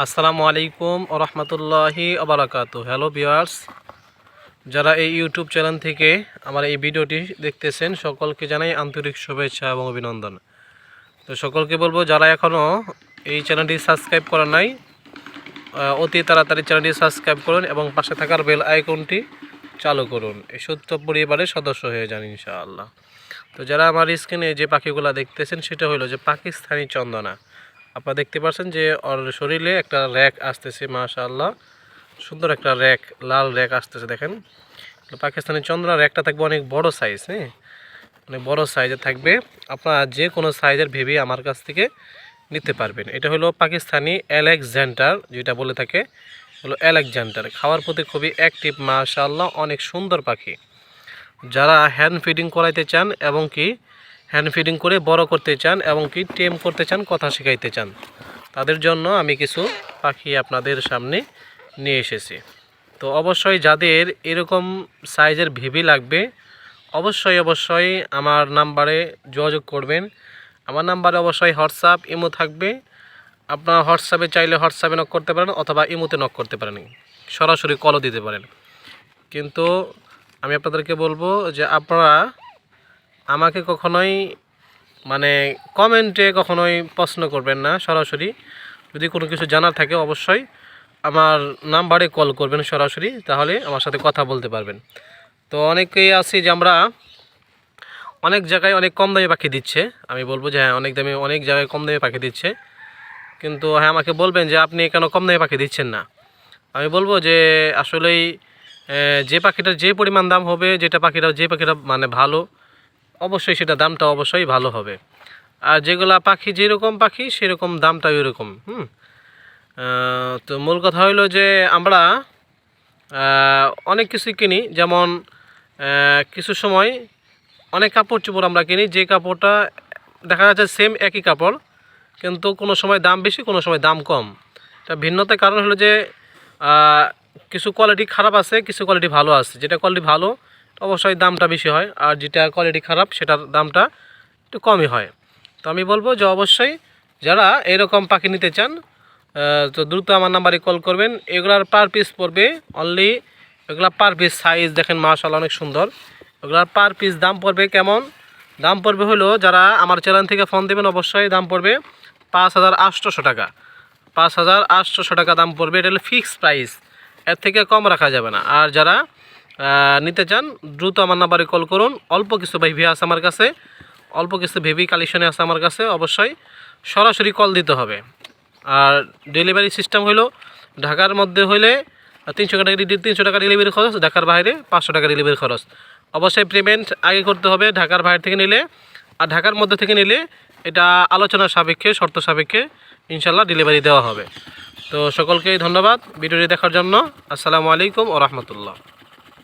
আসসালামু আলাইকুম রহমতুল্লাহি আবরাকাতু হ্যালো ভিউয়ার্স যারা এই ইউটিউব চ্যানেল থেকে আমার এই ভিডিওটি দেখতেছেন, সকলকে জানাই আন্তরিক শুভেচ্ছা এবং অভিনন্দন। তো সকলকে বলব, যারা এখনও এই চ্যানেলটি সাবস্ক্রাইব করেন নাই অতি তাড়াতাড়ি চ্যানেলটি সাবস্ক্রাইব করুন এবং পাশে থাকার বেল আইকনটি চালু করুন। এই সত্য পরিবারের সদস্য হয়ে যান ইনশাআল্লাহ। তো যারা আমার স্ক্রিনে যে পাখিগুলো দেখতেছেন, সেটা হলো যে পাকিস্তানি চন্দনা। আপনারা দেখতে পাচ্ছেন যে ওর শরীরে একটা র্যাক আসতেছে, মাশাআল্লাহ। সুন্দর একটা র্যাক, লাল র্যাক আসতেছে, দেখেন। পাকিস্তানি চন্দ্রা, র্যাকটা থাকবে অনেক বড় সাইজ হ্যাঁ? অনেক বড় সাইজের থাকবে। আপনারা যে কোনো সাইজের ভেবে আমার কাছ থেকে নিতে পারবেন। এটা হলো পাকিস্তানি অ্যালেকজ্যান্ডার যেটা বলে থাকে, হলো অ্যালেকজ্যান্ডার খাওয়ার প্রতি খুবই অ্যাক্টিভ মাশাআল্লাহ, অনেক সুন্দর পাখি। যারা হ্যান্ড ফিডিং করাইতে চান এবং কি হ্যান্ড ফিডিং করে বড় করতে চান এবং কি টেম করতে চান, কথা শেখাইতে চান। তাদের জন্য আমি কিছু পাখি আপনাদের সামনে নিয়ে এসেছি। তো অবশ্যই যাদের এরকম সাইজের ভিভি লাগবে, অবশ্যই অবশ্যই আমার নাম্বারে যোগাযোগ করবেন। আমার নাম্বারে অবশ্যই হোয়াটসঅ্যাপ, ইমো থাকবে। আপনার হোয়াটসঅ্যাপে চাইলে হোয়াটসঅ্যাপে নক করতে পারেন অথবা ইমোতে নক করতে পারেন। সরাসরি কলও দিতে পারেন। কিন্তু আমি আপনাদেরকে বলব যে আপনারা আমাকে কখনোই মানে কমেন্টে কখনোই প্রশ্ন করবেন না, সরাসরি। যদি কোনো কিছু জানার থাকে অবশ্যই আমার নাম্বারে কল করবেন সরাসরি, তাহলে আমার সাথে কথা বলতে পারবেন। তো অনেকেই আছি যে আমরা অনেক জায়গায় অনেক কম দামে পাখি দিচ্ছে। আমি বলব যে হ্যাঁ অনেক দামে, অনেক জায়গায় কম দামে পাখি দিচ্ছে। কিন্তু হ্যাঁ আমাকে বলবেন যে আপনি কেন কম দামে পাখি দিচ্ছেন না? আমি বলব যে আসলেই যে পাখিটার যে পরিমাণ দাম হবে, যেটা পাখিটা, যে পাখিটা মানে ভালো অবশ্যই সেটা দামটা অবশ্যই ভালো হবে। আর যেগুলা পাখি যেরকম পাখি, সেরকম দামটাও এরকম হুম? তো মূল কথা হলো যে আমরা অনেক কিছু কিনি, যেমন কিছু সময় অনেক কাপড় চোপড় আমরা কিনি, যে কাপড়টা দেখা যাচ্ছে সেম একই কাপড়, কিন্তু কোনো সময় দাম বেশি, কোনো সময় দাম কম। তা ভিন্নতার কারণ হলো যে কিছু কোয়ালিটি খারাপ আছে, কিছু কোয়ালিটি ভালো আছে। যেটা কোয়ালিটি ভালো অবশ্যই দামটা বেশি হয় আর যেটা কোয়ালিটি খারাপ, সেটার দামটা একটু কমই হয়। তো আমি বলব যে অবশ্যই যারা এরকম পাখি নিতে চান তো দ্রুত আমার নাম্বারে কল করবেন। এগুলার পার পিস পড়বে অনলি এগুলা পার পিস সাইজ দেখেন মাশাল অনেক সুন্দর। এগুলার পার পিস দাম পড়বে কেমন? দাম পড়বে হলো যারা আমার চ্যানেল থেকে ফোন দেবেন, অবশ্যই দাম পড়বে পাঁচ হাজার আটশোশো টাকা। পাঁচ হাজার আটশোশো টাকা দাম পড়বে, এটা হলো ফিক্সড প্রাইস এর থেকে কম রাখা যাবে না। আর যারা নিতে চান, দ্রুত আমার নাম্বারে কল করুন। অল্প কিছু ভেবি আছে আমার কাছে। অল্প কিছু ভেবি কালেকশনে আছে আমার কাছে, অবশ্যই। সরাসরি কল দিতে হবে। আর ডেলিভারি সিস্টেম হলো ঢাকার মধ্যে হলে তিনশো টাকা তিনশো টাকা ডেলিভারি খরচ, ঢাকার বাইরে পাঁচশো টাকা ডেলিভারি খরচ। অবশ্যই পেমেন্ট আগে করতে হবে, ঢাকার বাইরে থেকে নিলে। আর ঢাকার মধ্যে থেকে নিলে এটা আলোচনার সাপেক্ষে, শর্ত সাপেক্ষে ইনশাল্লাহ ডেলিভারি দেওয়া হবে। তো সকলকেই ধন্যবাদ ভিডিওটি দেখার জন্য। আসসালামু আলাইকুম ও রহমতুল্লাহ।